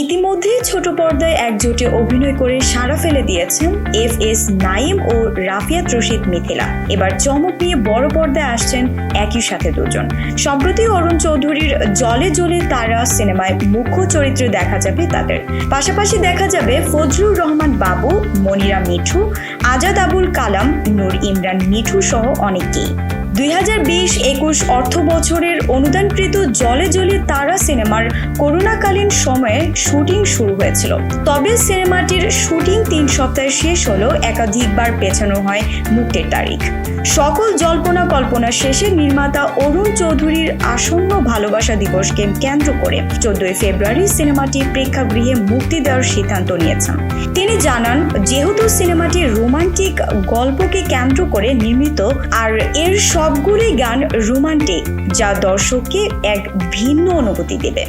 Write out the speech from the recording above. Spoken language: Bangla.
ইতিমধ্যে ছোট পর্দায় একজোটে অভিনয় করে সাড়া ফেলে দিয়েছেন এফ এস নাইম ও রাফিয়াত রশিদ মিথিলা। এবার চমক নিয়ে বড় পর্দায় আসছেন একই সাথে দুজন। সম্প্রতি অরুণ চৌধুরীর জলে জলে তারা সিনেমায় মুখ্য চরিত্রে দেখা যাবে তাদের। পাশাপাশি দেখা যাবে ফজলুর রহমান বাবু, মনিরা মিঠু, আজাদ আবুল কালাম, নূর ইমরান মিঠু সহ অনেকেই। দুই অর্থ বছরের অনুদানকৃত জলে জলে তারা সিনেমার করোনাকালীন সময়ে শুটিং শুরু হয়েছিল। তবে সিনেমাটির শুটিং তিন সপ্তাহে শেষ হলেও একাধিকবার পেছানো হয় মুক্তির তারিখ। সকল জল্পনা কল্পনা শেষে নির্মাতা অরুণ চৌধুরীর আসন্ন ভালোবাসা দিবসকে কেন্দ্র করে চোদ্দই ফেব্রুয়ারি সিনেমাটি প্রেক্ষাগৃহে মুক্তি দেওয়ার সিদ্ধান্ত নিয়েছেন। তিনি জানান, যেহেতু সিনেমাটি রোমান্টিক গল্পকে কেন্দ্র করে নির্মিত, আর এর সবগুলোই গান রোমান্টিক যা দর্শককে এক ভিন্ন অনুভূতি দেবে।